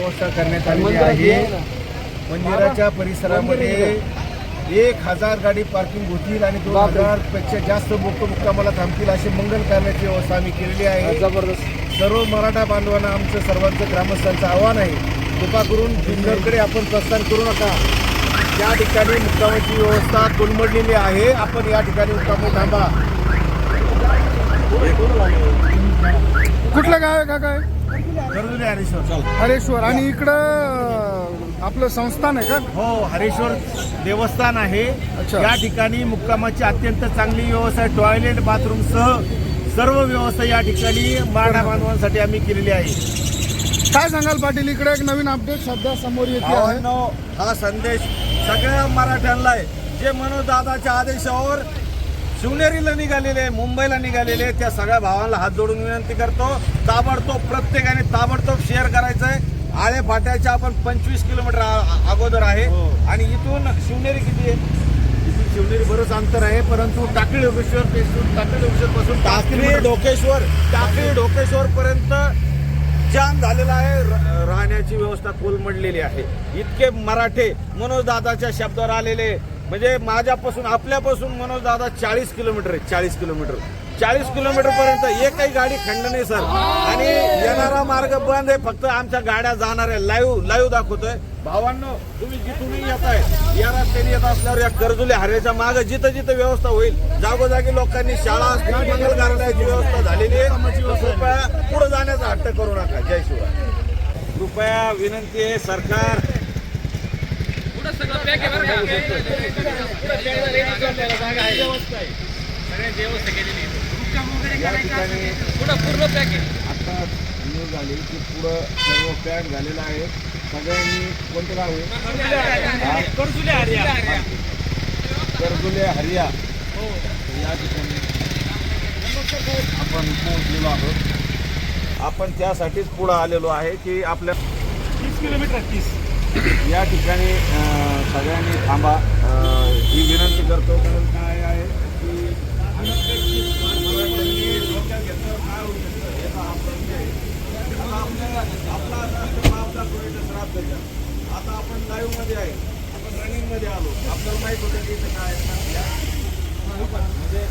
व्यवस्था करण्यात आलेली आहे. मंदिराच्या परिसरामध्ये एक हजार गाडी पार्किंग होतील आणि दोन हजारपेक्षा जास्त लोक मुक्कामाला थांबतील अशी मंगल करण्याची व्यवस्था आम्ही केलेली आहे. जबरदस्त. सर्व मराठा बांधवांना आमचं सर्वांचं ग्रामस्थांचं आव्हान आहे. कृपा करून जुन्नरकडे आपण प्रस्थान करू नका. त्या ठिकाणी मुक्कामाची व्यवस्था कोलमडलेली आहे. आपण या ठिकाणी मुक्कामी थांबा. कुठलं गाव आहे का काय? हरेश्वर. हरेश्वर आणि इकडं आपलं संस्थान आहे का? हो हरेश्वर देवस्थान आहे. अच्छा. या ठिकाणी मुक्कामाची अत्यंत चांगली व्यवस्था आहे. टॉयलेट बाथरूम सह सर्व व्यवस्था या ठिकाणी मराठा बांधवांसाठी आम्ही केलेली आहे. काय सांगाल पाटील इकडे एक नवीन अपडेट सध्या समोर येते आहे. भावांनो हा संदेश सगळ्या मराठ्यांना आहे. जे मनोज दादाच्या आदेशावर शिवनेरीला निघालेले मुंबईला निघालेले त्या सगळ्या भावांना हात जोडून विनंती करतो. ताबडतोब प्रत्येकाने ताबडतोब शेअर करायचं आहे आळे फाट्याच्या आपण पंचवीस किलोमीटर अगोदर आहे. हो. आणि इथून शिवनेरी किती आहे? शिवनेरी बरंच अंतर आहे परंतु टाकळी योगेश्वर पेसून टाकळी योगेश्वर पासून टाकळी ढोकेश्वर टाकळी ढोकेश्वर पर्यंत जाम झालेला आहे. राहण्याची व्यवस्था कोलमडलेली आहे. इतके मराठे मनोज दादाच्या शब्दावर आलेले. म्हणजे माझ्यापासून आपल्यापासून मनोज दादा चाळीस किलोमीटर आहे चाळीस किलोमीटर. चाळीस किलोमीटर पर्यंत एकही गाडी खंड नाही सर. आणि येणारा मार्ग बंद आहे फक्त आमच्या गाड्या जाणार आहे लाईव्ह लाईव्ह दाखवतोय. भावांनो तुम्ही जिथूनही येत आहे या रस्त्याने येत असल्यावर या कर्जुले हऱ्याच्या मागे जिथं जिथं व्यवस्था होईल. जागोजागी लोकांनी शाळा असतील मंगल व्यवस्था झालेली आहे. कृपया पुढे जाण्याचा हट्ट करू नका. जय शिवाय कृपया विनंती आहे सरकार आता न्यूज आली की पुढं सर्व पॅक झालेलं आहे. सगळ्यांनी कोणतं गाव आहे? कर्जुले हरिया या ठिकाणी आपण पोहोचलेलो आहोत. आपण त्यासाठीच पुढं आलेलो आहे की आपल्या तीस किलोमीटर तीस. या ठिकाणी सगळ्यांनी थांबा. ही विनंती करतो कारण काय आहे की आता आपण लाईव्हमध्ये आहे आपण रनिंगमध्ये आलो आपल्याला माहीत होतं की इथं काय म्हणजे